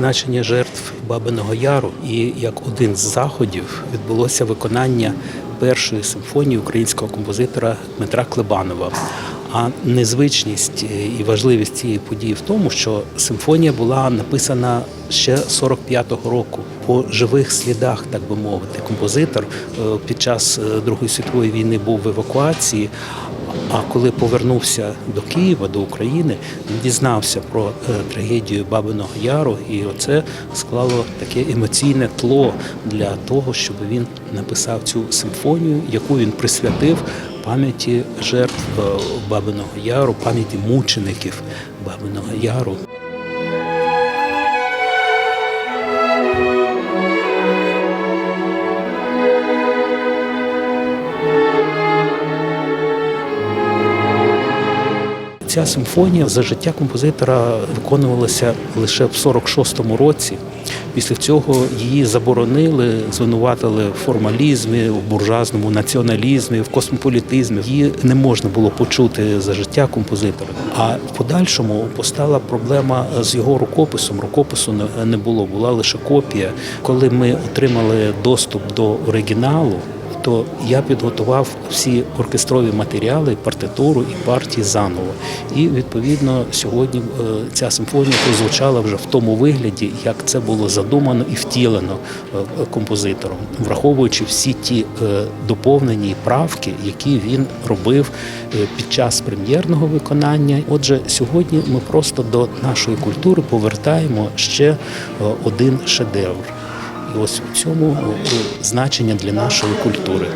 відзначення жертв Бабиного Яру. І як один з заходів відбулося виконання першої симфонії українського композитора Дмитра Клебанова. А незвичність і важливість цієї події в тому, що симфонія була написана ще 45-го року по живих слідах, так би мовити. Композитор е, під час е, Другої світової війни був в евакуації. А коли повернувся до Києва, до України, він дізнався про е, трагедію Бабиного Яру, і оце склало таке емоційне тло для того, щоб він написав цю симфонію, яку він присвятив пам'яті жертв Бабиного Яру, пам'яті мучеників Бабиного Яру. Ця симфонія за життя композитора виконувалася лише в 46-му році. Після цього її заборонили, звинуватили в формалізмі, в буржуазному націоналізмі, в космополітизмі. Її не можна було почути за життя композитора. А в подальшому постала проблема з його рукописом. Рукопису не- було, була лише копія. Коли ми отримали доступ до оригіналу, то я підготував всі оркестрові матеріали, партитуру і партії заново. І відповідно сьогодні е, ця симфонія прозвучала вже в тому вигляді, як це було задумано і втілено е, композитором, враховуючи всі ті е, доповнені правки, які він робив під час прем'єрного виконання. Отже, сьогодні ми просто до нашої культури повертаємо ще один шедевр. Ось у цьому е, значення для нашої культури.